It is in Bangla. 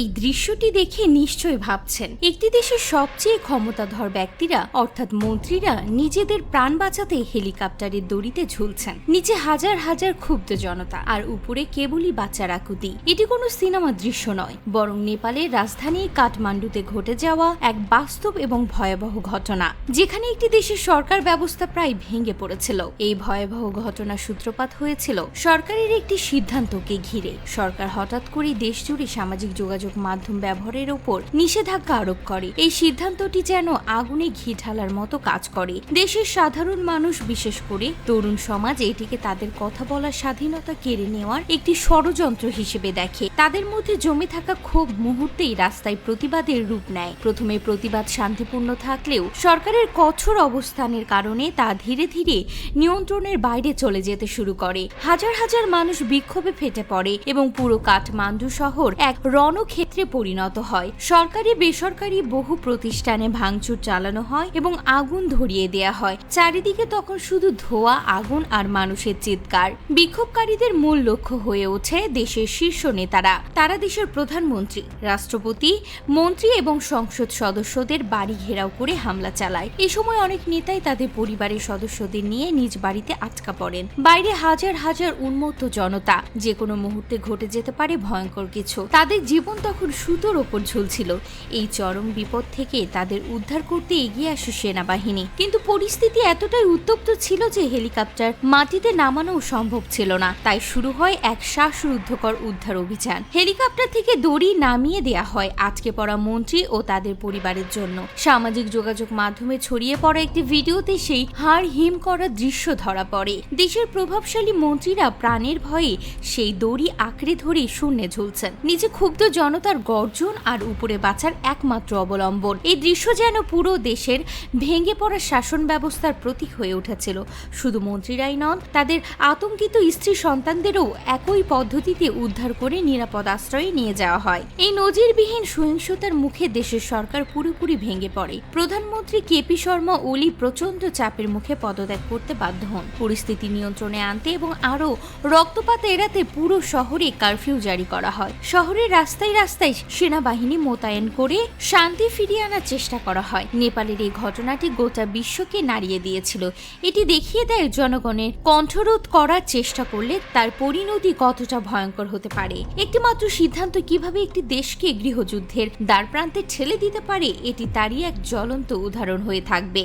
এই দৃশ্যটি দেখে নিশ্চয় ভাবছেন। একটি দেশের সবচেয়ে ক্ষমতাধর ব্যক্তিরা, অর্থাৎ মন্ত্রীরা, নিজেদের প্রাণ বাঁচাতে হেলিকপ্টারের দড়িতে ঝুলছেন। নিচে হাজার হাজার ক্ষুব্ধ জনতা, আর উপরে কেবলই বাচ্চার আকুতি। এটি কোনো সিনেমা দৃশ্য নয়, বরং নেপালের রাজধানী কাঠমান্ডুতে ঘটে যাওয়া এক বাস্তব এবং ভয়াবহ ঘটনা, যেখানে একটি দেশের সরকার ব্যবস্থা প্রায় ভেঙে পড়েছিল। এই ভয়াবহ ঘটনার সূত্রপাত হয়েছিল সরকারের একটি সিদ্ধান্তকে ঘিরে। সরকার হঠাৎ করে দেশ জুড়ে সামাজিক যোগাযোগ মাধ্যম ব্যবহারের উপর নিষেধাজ্ঞা আরোপ করে। এই সিদ্ধান্তটি যেন আগুনে ঘি ঢালার মতো কাজ করে। দেশের সাধারণ মানুষ, বিশেষ করে তরুণ সমাজ, এটিকে তাদের কথা বলার স্বাধীনতা কেড়ে নেওয়ার একটি ষড়যন্ত্র হিসেবে দেখে। তাদের মধ্যে জমে থাকা ক্ষোভ মুহূর্তেই রাস্তায় প্রতিবাদের রূপ নেয়। প্রথমে প্রতিবাদ শান্তিপূর্ণ থাকলেও সরকারের কঠোর অবস্থানের কারণে তা ধীরে ধীরে নিয়ন্ত্রণের বাইরে চলে যেতে শুরু করে। হাজার হাজার মানুষ বিক্ষোভে ফেটে পড়ে এবং পুরো কাঠমান্ডু শহর এক রণক্ষেত্রে পরিণত হয়। সরকারি, বেসরকারি বহু প্রতিষ্ঠানে ভাঙচুর চালানো হয় এবং আগুন ধরিয়ে দেয়া হয়। চারিদিকে তখন শুধু ধোয়া, আগুন আর মানুষের চিৎকার। বিক্ষোভকারীদের মূল লক্ষ্য হয়ে ওঠে দেশের শীর্ষ নেতারা। তারা দেশের প্রধানমন্ত্রী, রাষ্ট্রপতি, মন্ত্রী এবং সংসদ সদস্যদের বাড়ি ঘেরাও করে হামলা চালায়। এ সময় অনেক নেতাই তাদের পরিবারের সদস্যদের নিয়ে নিজ বাড়িতে আটকা পড়েন। বাইরে হাজার হাজার উন্মত্ত জনতা যে কোনো মুহূর্তে ঘটে যেতে পারে ভয়ঙ্কর কিছু। তাদের জীবন তখন সুতোর ওপর ঝুলছিল। এই চরম বিপদ থেকে তাদের উদ্ধার করতে এগিয়ে আসে সেনাবাহিনী। কিন্তু পরিস্থিতি এতটাই উত্তপ্ত ছিল যে হেলিকপ্টার মাটিতে নামানো সম্ভব ছিল না। তাই শুরু হয় এক শ্বাসরুদ্ধকর উদ্ধার অভিযান। হেলিকপ্টার থেকে দড়ি নামিয়ে দেয়া হয় আটকে পড়া মন্ত্রী ও তাদের পরিবারের জন্য। সামাজিক যোগাযোগ মাধ্যমে ছড়িয়ে পড়া একটি ভিডিওতে সেই হাড় হিম করা দৃশ্য ধরা পড়ে। দেশের প্রভাবশালী মন্ত্রীরা প্রাণের ভয়ে সেই দড়ি আঁকড়ে ধরে শূন্যে ঝুলছেন। নিজে ক্ষুব্ধ জনতার গর্জন আর উপরে বাঁচার একমাত্র অবলম্বন। এই দৃশ্য যেন পুরো দেশের ভেঙে পড়া শাসন ব্যবস্থার প্রতীক হয়ে উঠেছিল। শুধু মন্ত্রীরাই নন, তাদের আতঙ্কিত স্ত্রী সন্তানদেরও একই পদ্ধতিতে উদ্ধার করে নিরাপদ আশ্রয়ে নিয়ে যাওয়া হয়। এই নজিরবিহীন সহিংসতার মুখে দেশের সরকার পুরোপুরি ভেঙে পড়ে। প্রধানমন্ত্রী কেপি শর্মা ওলি প্রচণ্ড চাপের মুখে পদত্যাগ করতে বাধ্য হন। পরিস্থিতি নিয়ন্ত্রণে আনতে এবং আরও রক্তপাত এড়াতে পুরো শহরে কারফিউ জারি করা হয়। শহরের রাস্তায় রাস্তায় সেনাবাহিনী মোতায়েন করে শান্তি ফিরিয়ে আনার চেষ্টা করা হয়। নেপালের এই ঘটনাটি গোটা বিশ্বকে নাড়িয়ে দিয়েছিল। এটি দেখিয়ে দেয় জনগণের কণ্ঠরোধ করার চেষ্টা করলে তার পরিণতি কতটা ভয়ঙ্কর হতে পারে। একটি মাত্র সিদ্ধান্ত কীভাবে একটি দেশকে গৃহযুদ্ধের দ্বারপ্রান্তে ঠেলে দিতে পারে, এটি তারই এক জ্বলন্ত উদাহরণ হয়ে থাকবে।